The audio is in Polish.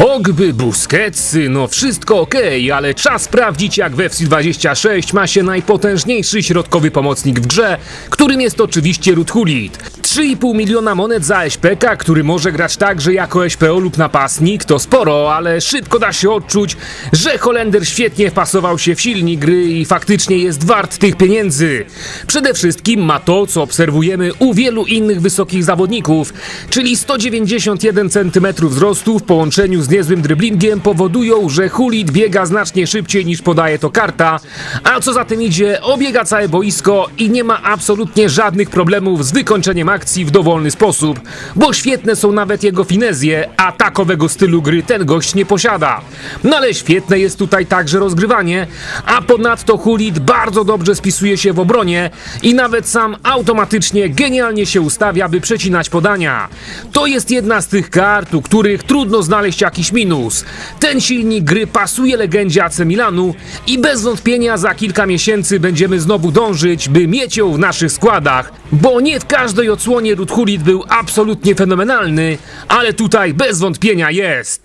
Pogby, Busquetsy, no wszystko okej, ale czas sprawdzić jak w FC26 ma się najpotężniejszy środkowy pomocnik w grze, którym jest oczywiście Ruud Gullit. 3,5 miliona monet za SPK, który może grać także jako SPO lub napastnik, to sporo, ale szybko da się odczuć, że Holender świetnie wpasował się w silnik gry i faktycznie jest wart tych pieniędzy. Przede wszystkim ma to, co obserwujemy u wielu innych wysokich zawodników, czyli 191 cm wzrostu w połączeniu z niezłym dryblingiem powodują, że Hulit biega znacznie szybciej niż podaje to karta, a co za tym idzie, obiega całe boisko i nie ma absolutnie żadnych problemów z wykończeniem akcji w dowolny sposób, bo świetne są nawet jego finezje, a takowego stylu gry ten gość nie posiada. No ale świetne jest tutaj także rozgrywanie, a ponadto Hulit bardzo dobrze spisuje się w obronie i nawet sam automatycznie genialnie się ustawia, by przecinać podania. To jest jedna z tych kart, u których trudno znaleźć jakiś minus. Ten silnik gry pasuje legendzie AC Milanu i bez wątpienia za kilka miesięcy będziemy znowu dążyć, by mieć ją w naszych składach, bo nie w każdej odsłonie Gullit był absolutnie fenomenalny, ale tutaj bez wątpienia jest.